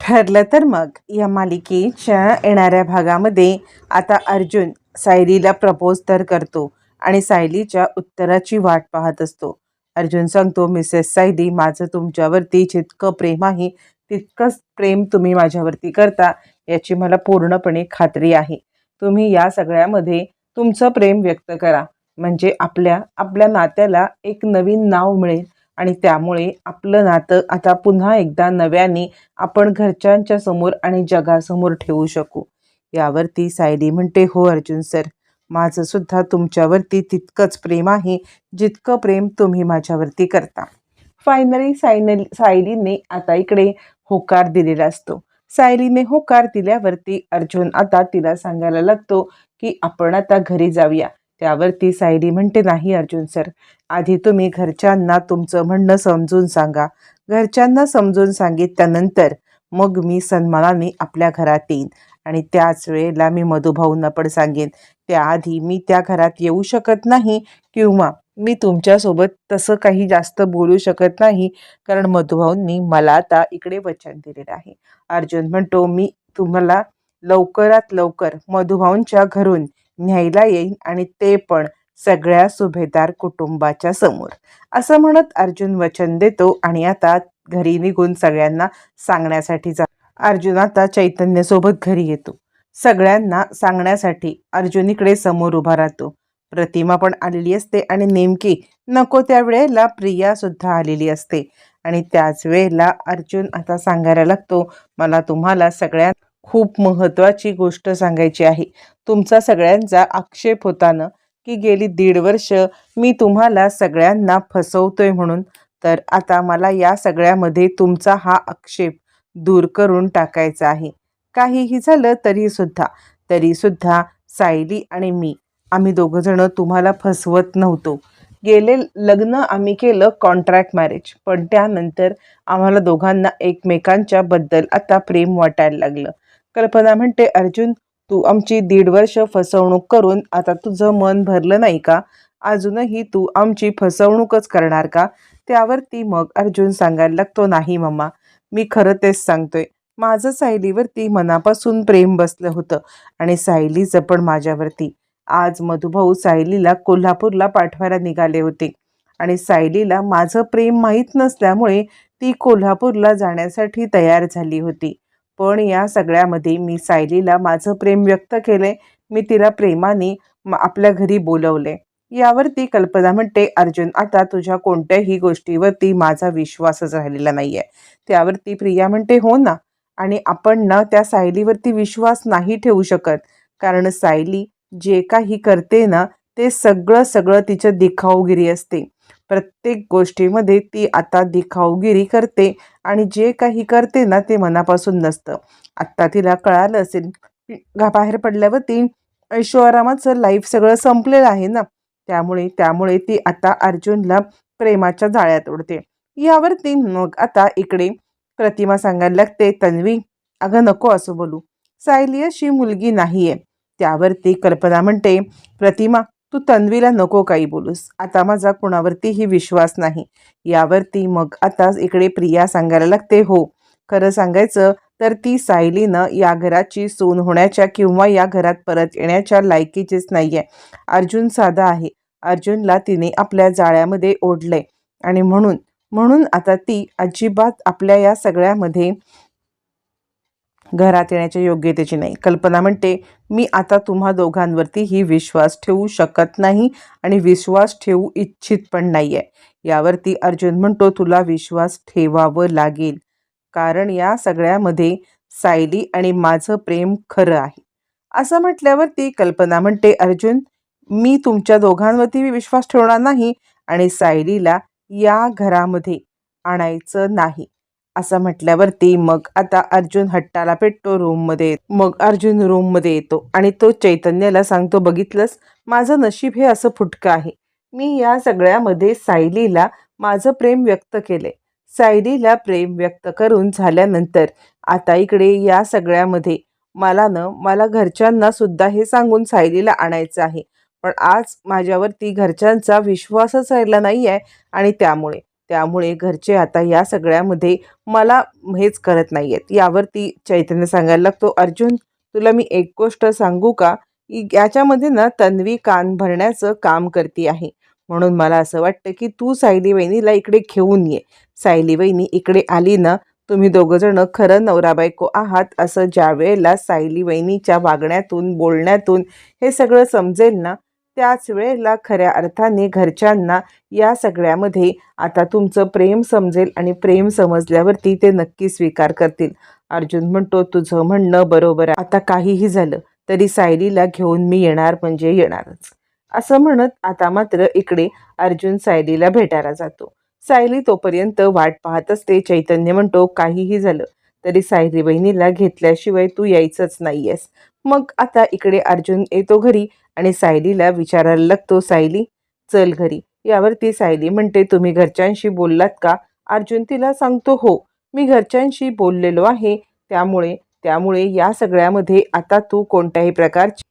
ठरलं तर मग या मालिकेच्या येणाऱ्या भागामध्ये आता अर्जुन सायलीला प्रपोज तर करतो आणि सायलीच्या उत्तराची वाट पाहत असतो. अर्जुन सांगतो मिसेस सायली माझं तुमच्यावरती जितकं प्रेम आहे तितकंच प्रेम तुम्ही माझ्यावरती करता याची मला पूर्णपणे खात्री आहे. तुम्ही या सगळ्यामध्ये तुमचं प्रेम व्यक्त करा. म्हणजे आपल्या आपल्या नात्याला एक नवीन नाव मिळेल. आणि त्यामुळे आपलं नातं आता पुन्हा एकदा नव्याने आपण घरच्यांच्या समोर आणि जगासमोर ठेवू शकू. यावरती सायली म्हणते हो अर्जुन सर माझं सुद्धा तुमच्यावरती तितकंच प्रेम आहे जितकं प्रेम तुम्ही माझ्यावरती करता. फायनली सायनल सायलीने आता इकडे होकार दिलेला असतो. सायलीने होकार दिल्यावरती अर्जुन आता तिला सांगायला लागतो की आपण आता घरी जाऊया. त्यावरती सायली म्हणते नाही अर्जुन सर आधी तुम्ही घरच्यांना तुमचं म्हणणं समजून सांगा. घरच्यांना समजून सांगितल्यानंतर मग मी सन्मानाने आपल्या घरात येईन. आणि त्याच वेळेला मी मधुभाऊंना पण सांगेन त्याआधी मी त्या घरात येऊ शकत नाही किंवा मी तुमच्यासोबत तसं काही जास्त बोलू शकत नाही कारण मधुभाऊंनी मला आता इकडे वचन दिलेलं आहे. अर्जुन म्हणतो मी तुम्हाला लवकरात लवकर मधुभाऊंच्या घरून न्यायला येईन आणि ते पण सगळ्या सुभेदार कुटुंबाच्या समोर. असं म्हणत अर्जुन वचन देतो आणि आता घरी निघून सगळ्यांना सांगण्यासाठी जा. अर्जुन आता चैतन्यसोबत घरी येतो. सगळ्यांना सांगण्यासाठी अर्जुन इकडे समोर उभा राहतो. प्रतिमा पण आलेली असते आणि नेमकी नको त्या वेळेला प्रिया सुद्धा आलेली असते. आणि त्याच वेळेला अर्जुन आता सांगायला लागतो मला तुम्हाला सगळ्या खूप महत्त्वाची गोष्ट सांगायची आहे. तुमचा सगळ्यांचा आक्षेप होता ना की गेली दीड वर्ष मी तुम्हाला सगळ्यांना फसवतोय म्हणून तर आता मला या सगळ्यामध्ये तुमचा हा आक्षेप दूर करून टाकायचा आहे. काहीही झालं तरीसुद्धा तरीसुद्धा सायली आणि मी आम्ही दोघंजणं तुम्हाला फसवत नव्हतो. गेले लग्न आम्ही केलं कॉन्ट्रॅक्ट मॅरेज पण त्यानंतर आम्हाला दोघांना एकमेकांच्या बद्दल आता प्रेम वाटायला लागलं. कल्पना म्हणते अर्जुन तू आमची दीड वर्ष फसवणूक करून आता तुझं मन भरलं नाही का? अजूनही तू आमची फसवणूकच करणार का? त्यावरती मग अर्जुन सांगायला लागतो नाही मम्मा मी खरं तेच सांगतोय. माझं सायलीवरती मनापासून प्रेम बसलं होतं आणि सायलीचं पण माझ्यावरती. आज मधुभाऊ सायलीला कोल्हापूरला पाठवायला निघाले होते आणि सायलीला माझं प्रेम माहीत नसल्यामुळे ती कोल्हापूरला जाण्यासाठी तयार झाली होती. पण या सगळ्यामध्ये मी सायलीला माझं प्रेम व्यक्त केले मी तिला प्रेमाने म- आपल्या घरी बोलवले यावरती कल्पना म्हणते अर्जुन आता तुझ्या कोणत्याही गोष्टीवरती माझा विश्वासच राहिलेला नाही आहे त्यावरती प्रिया म्हणते हो ना. आणि आपण ना त्या सायलीवरती विश्वास नाही ठेवू शकत. कारण सायली जे काही करते ना ते सगळं सगळं तिचं दिखावगिरी असते. प्रत्येक गोष्टीमध्ये ती आता दिखाऊगिरी करते आणि जे काही करते ना ते मनापासून नसतं. आत्ता तिला कळालं असेल बाहेर पडल्यावरती ऐश्वरामाचं लाईफ सगळं संपलेलं आहे ना. त्यामुळे त्यामुळे ती आता अर्जुनला प्रेमाच्या जाळ्यात उडते यावरती मग आता इकडे प्रतिमा सांगायला लागते तन्वी अगं नको असं बोलू. सायली अशी मुलगी नाहीये. त्यावरती कल्पना म्हणते प्रतिमा तू तन्वीला नको काही बोलूस. आता माझा कुणावरतीही विश्वास नाही. यावरती मग आता इकडे प्रिया सांगायला लागते हो खरं सांगायचं तर ती सायलीनं या घराची सून होण्याच्या किंवा या घरात परत येण्याच्या लायकीचीच नाही आहे अर्जुन साधा आहे. अर्जुनला तिने आपल्या जाळ्यामध्ये ओढलंय. आणि म्हणून म्हणून आता ती अजिबात आपल्या या सगळ्यामध्ये घरात येण्याच्या योग्यतेची नाही. कल्पना म्हणते मी आता तुम्हा दोघांवरतीही विश्वास ठेवू शकत नाही आणि विश्वास ठेवू इच्छित पण नाही आहे यावरती अर्जुन म्हणतो तुला विश्वास ठेवावं लागेल. कारण या सगळ्यामध्ये सायली आणि माझं प्रेम खरं आहे. असं म्हटल्यावरती कल्पना म्हणते अर्जुन मी तुमच्या दोघांवरती विश्वास ठेवणार नाही आणि सायलीला या घरामध्ये आणायचं नाही. असं म्हटल्यावरती मग आता अर्जुन हट्टाला पेटतो रूममध्ये मग अर्जुन रूममध्ये येतो आणि तो चैतन्याला सांगतो बघितलंस? माझं नशीब हे असं फुटकं आहे. मी या सगळ्यामध्ये सायलीला माझं प्रेम व्यक्त केले सायलीला प्रेम व्यक्त करून झाल्यानंतर आता इकडे या सगळ्यामध्ये. मला न मला घरच्यांना सुद्धा हे सांगून सायलीला आणायचं आहे. पण आज माझ्यावरती घरच्यांचा विश्वासच राहिला नाही आहे आणि त्यामुळे. त्यामुळे घरचे आता या सगळ्यामध्ये मला हेच करत नाही आहेत यावरती चैतन्य सांगायला लागतो अर्जुन तुला मी एक गोष्ट सांगू का? याच्यामध्ये ना तन्वी कान भरण्याचं काम करते आहे. म्हणून मला असं वाटतं की तू सायली वहिनीला इकडे घेऊन ये. सायली वहिनी इकडे आली ना तुम्ही दोघंजणं खरं नवरा बायको आहात असं ज्या वेळेला सायली वहिनीच्या वागण्यातून बोलण्यातून हे सगळं समजेल ना त्याच वेळेला खऱ्या अर्थाने घरच्यांना या सगळ्यामध्ये आता तुमचं प्रेम समजेल आणि प्रेम समजल्यावरती ते नक्की स्वीकार करतील. अर्जुन म्हणतो तुझं म्हणणं बरोबर आहे. आता काहीही झालं तरी सायलीला घेऊन मी येणार म्हणजे येणारच. असं म्हणत आता मात्र इकडे अर्जुन सायलीला भेटायला जातो. सायली तोपर्यंत वाट पाहत असते. चैतन्य म्हणतो काहीही झालं तरी सायली बहिणीला घेतल्याशिवाय तू यायचंच नाहीयेस. मग आता इकडे अर्जुन येतो घरी आणि सायलीला विचारायला लागतो सायली चल घरी. यावरती सायली म्हणते तुम्ही घरच्यांशी बोललात का? अर्जुन तिला सांगतो हो मी घरच्यांशी बोललेलो आहे. त्यामुळे त्यामुळे या सगळ्यामध्ये आता तू कोणत्याही प्रकारची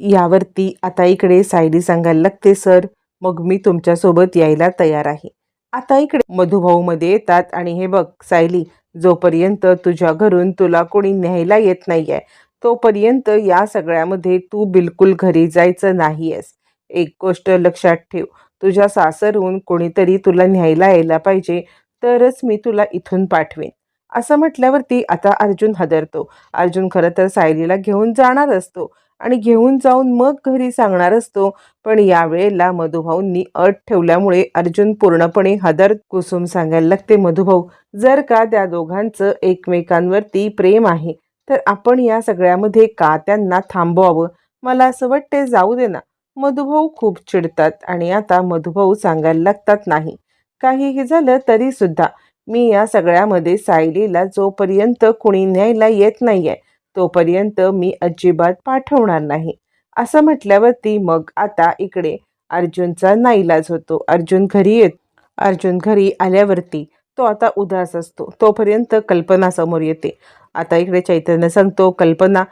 यावरती आता इकडे सायली सांगायला लागते सर मग मी तुमच्यासोबत यायला तयार आहे. आता इकडे मधुभाऊमध्ये येतात आणि हे बघ सायली जोपर्यंत तुझ्या घरून तुला कोणी न्यायला येत नाही आहे तोपर्यंत या सगळ्यामध्ये तू बिलकुल घरी जायचं नाही आहेस एक गोष्ट लक्षात ठेव तुझ्या सासरहून कोणीतरी तुला न्यायला यायला पाहिजे तरच मी तुला इथून पाठवेन. असं म्हटल्यावरती आता अर्जुन हादरतो. अर्जुन खरं तर सायलीला घेऊन जाणार असतो. आणि घेऊन जाऊन मग घरी सांगणार असतो. पण यावेळेला मधुभाऊंनी अट ठेवल्यामुळे अर्जुन पूर्णपणे हदर कुसुम सांगायला लागते मधुभाऊ जर का त्या दोघांचं एकमेकांवरती प्रेम आहे तर आपण या सगळ्यामध्ये का त्यांना थांबवावं? मला असं वाटते जाऊ दे ना. मधुभाऊ खूप चिडतात आणि आता मधुभाऊ सांगायला लागतात नाही काहीही झालं तरी सुद्धा मी या सगळ्यामध्ये सायलीला जोपर्यंत कुणी न्यायला येत नाही आहे तोपर्यंत मी अजिबात पाठवणार नाही. असं म्हटल्यावरती मग आता इकडे अर्जुनचा नाईलाज होतो. अर्जुन घरी येत. अर्जुन घरी आल्यावरती तो आता उदास असतो. तोपर्यंत कल्पना समोर येते. आता इकडे चैतन्य सांगतो कल्पना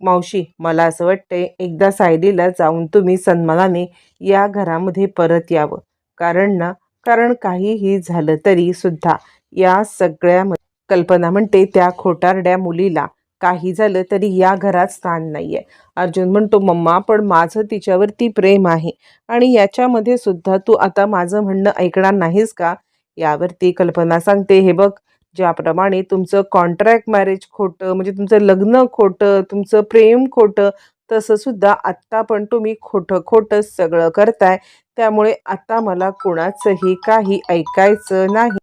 मावशी मला असं वाटतंय एकदा सायलीला जाऊन तुम्ही सन्मानाने या घरामध्ये परत यावं. कारण ना कारण काहीही झालं तरी सुद्धा या सगळ्या कल्पना म्हणते त्या खोटारड्या मुलीला काही झालं तरी या घरात स्थान नाही आहे अर्जुन म्हणतो मम्मा पण माझं तिच्यावरती प्रेम आहे आणि याच्यामध्ये सुद्धा तू आता माझं म्हणणं ऐकणार नाहीस का? यावरती कल्पना सांगते हे बघ ज्याप्रमाणे तुमचं कॉन्ट्रॅक्ट मॅरेज खोटं म्हणजे तुमचं लग्न खोटं तुमचं प्रेम खोटं तसं सुद्धा आत्ता पण तुम्ही खोटं खोटं सगळं करताय. त्यामुळे आता मला कोणाचंही काही ऐकायचं नाही.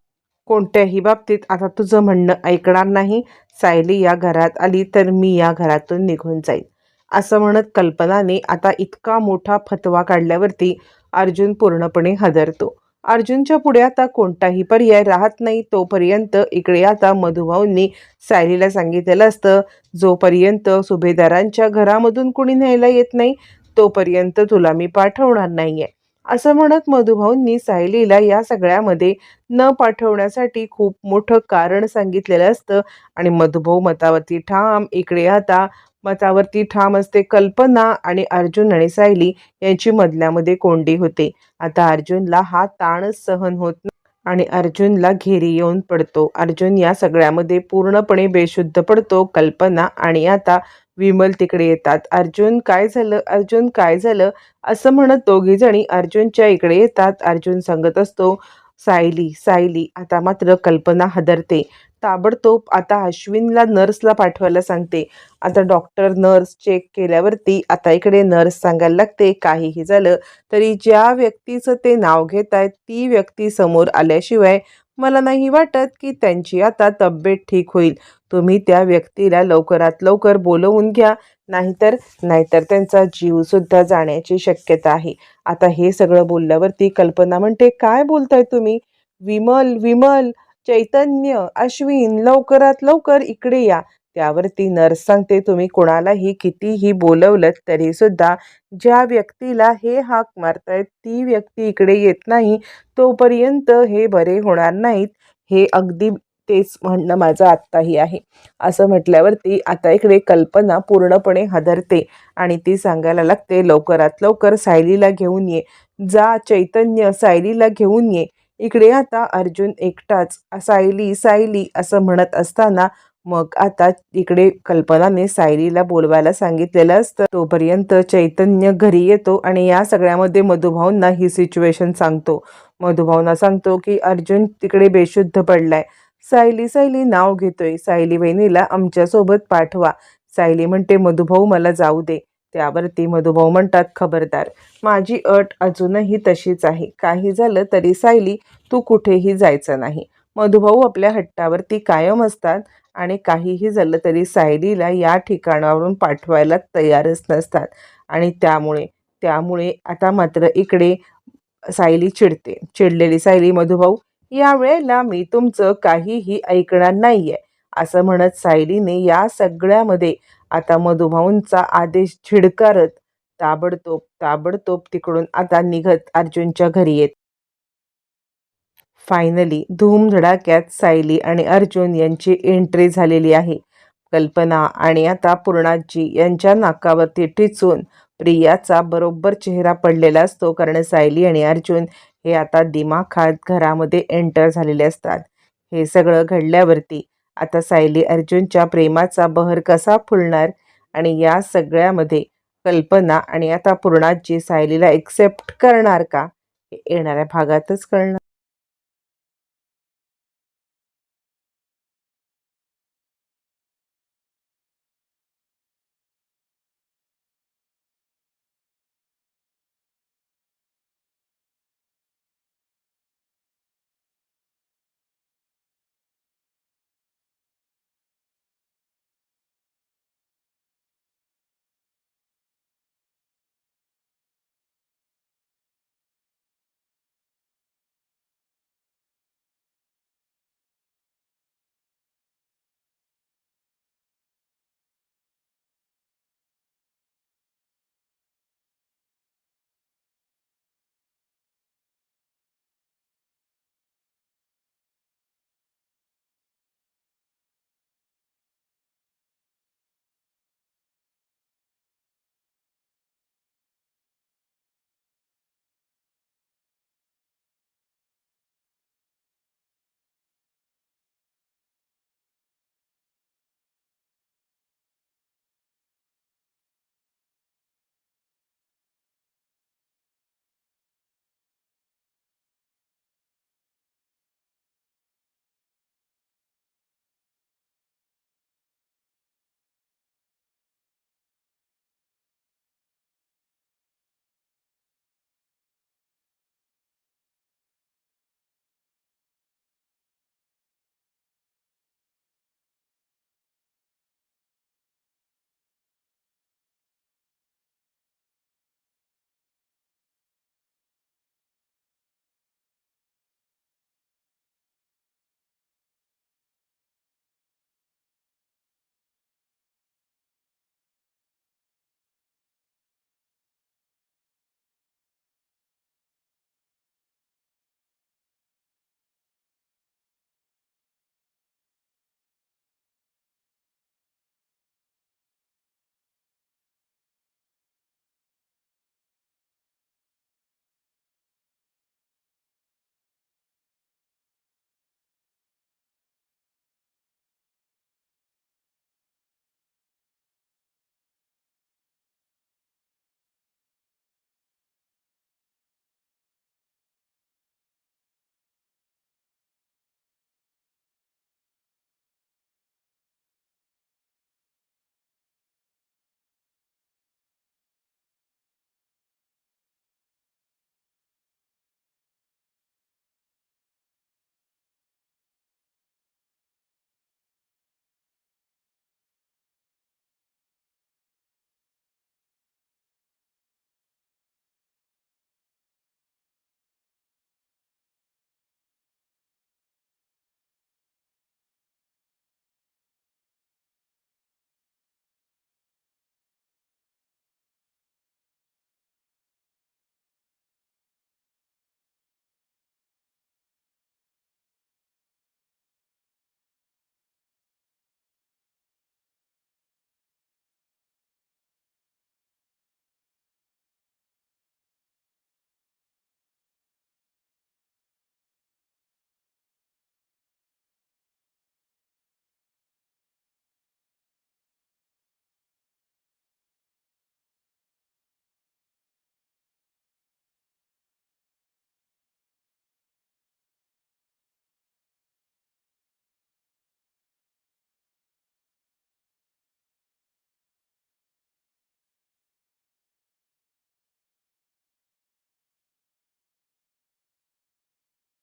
कोणत्याही बाबतीत आता तुझं म्हणणं ऐकणार नाही. सायली या घरात आली तर मी या घरातून निघून जाईल असं म्हणत कल्पनाने आता इतका मोठा फतवा काढल्यावरती अर्जुन पूर्णपणे हदरतो. अर्जुनच्या पुढे आता कोणताही पर्याय राहत नाही. तोपर्यंत इकडे आता मधुभाऊंनी सायलीला सांगितलेलं असतं जोपर्यंत सुभेदारांच्या घरामधून कुणी न्यायला येत नाही तोपर्यंत तुला मी पाठवणार नाहीये. असं म्हणत मधुभाऊंनी सायलीला या सगळ्यामध्ये न पाठवण्यासाठी खूप मोठं कारण सांगितलेलं असतं. आणि मधुभाऊ मतावरती ठाम इकडे आता मतावरती ठाम असते कल्पना आणि अर्जुन आणि सायली यांची मधल्यामध्ये कोंडी होते. आता अर्जुनला हा ताणच सहन होत नाही आणि अर्जुनला घेरी येऊन पडतो. अर्जुन या सगळ्यामध्ये पूर्णपणे बेशुद्ध पडतो. कल्पना आणि आता विमल तिकडे येतात. अर्जुन काय झालं? अर्जुन काय झालं? असं म्हणत दोघीजणी अर्जुनच्या इकडे येतात. अर्जुन सांगत असतो सायली सायली आता मात्र कल्पना हदरते. ताबडतोब आता अश्विनला नर्सला पाठवायला सांगते. आता डॉक्टर नर्स चेक केल्यावरती आता इकडे नर्स सांगायला लागते. काहीही झालं तरी ज्या व्यक्तीचं ते नाव घेत आहेत ती व्यक्ती समोर आल्याशिवाय मला नाही वाटत की त्यांची आता तब्येत ठीक होईल. तुम्ही त्या व्यक्तीला लवकरात लवकर बोलवून घ्या नाहीतर नाहीतर त्यांचा जीवसुद्धा जाण्याची शक्यता आहे. आता हे सगळं बोलल्यावरती कल्पना म्हणते काय बोलताय तुम्ही? विमल विमल चैतन्य अश्विन लवकरात लवकर इकडे या. त्यावरती नर्स सांगते तुम्ही कोणालाही कितीही बोलवलं तरी सुद्धा ज्या व्यक्तीला हे हाक मारतायत ती व्यक्ती इकडे येत नाही. तोपर्यंत हे बरे होणार नाहीत. हे अगदी तेच म्हणणं माझं आत्ताही आहे. असं म्हटल्यावरती आता इकडे कल्पना पूर्णपणे हादरते आणि ती सांगायला लागते लवकरात लवकर सायलीला घेऊन ये. जा चैतन्य सायलीला घेऊन ये. इकडे आता अर्जुन एकटाच. सायली सायली असं म्हणत असताना मग आता इकडे कल्पनाने सायलीला बोलवायला सांगितलेलं असतं. तोपर्यंत चैतन्य घरी येतो आणि या सगळ्यामध्ये मधुभाऊंना ही सिच्युएशन सांगतो. मधुभाऊंना सांगतो की अर्जुन तिकडे बेशुद्ध पडलाय. सायली सायली नाव घेतोय. सायली वहिनीला आमच्यासोबत पाठवा. सायली म्हणते मधुभाऊ मला जाऊ दे. त्यावरती मधुभाऊ म्हणतात खबरदार. माझी अट अजूनही तशीच आहे. काही झालं तरी सायली तू कुठेही जायचं नाही. मधुभाऊ आपल्या हट्टावरती कायम असतात आणि काहीही झालं तरी सायलीला या ठिकाणावरून पाठवायला तयारच नसतात. आणि त्यामुळे त्यामुळे आता मात्र इकडे सायली चिडते. चिडलेली सायली मधुभाऊ या वेळेला मी तुमचं काहीही ऐकणार नाहीये असं म्हणत सायलीने या सगळ्यामध्ये आता मधुभाऊंचा आदेश झिडकारत ताबडतोब ताबडतोब तिकडून आता निघत अर्जुनच्या घरी येत. फायनली धूमधडाक्यात सायली आणि अर्जुन यांची एंट्री झालेली आहे. कल्पना आणि आता पूर्णाजी यांच्या नाकावरती टिचून प्रियाचा बरोबर चेहरा पडलेला असतो कारण सायली आणि अर्जुन हे आता दिमाखात घरामध्ये एंटर झालेले असतात. हे सगळं घडल्यावरती आता सायली अर्जुनच्या प्रेमाचा बहर कसा फुलणार आणि या सगळ्यामध्ये कल्पना आणि आता पूर्णाजी सायलीला एक्सेप्ट करणार का हे येणाऱ्या भागातच कळणार.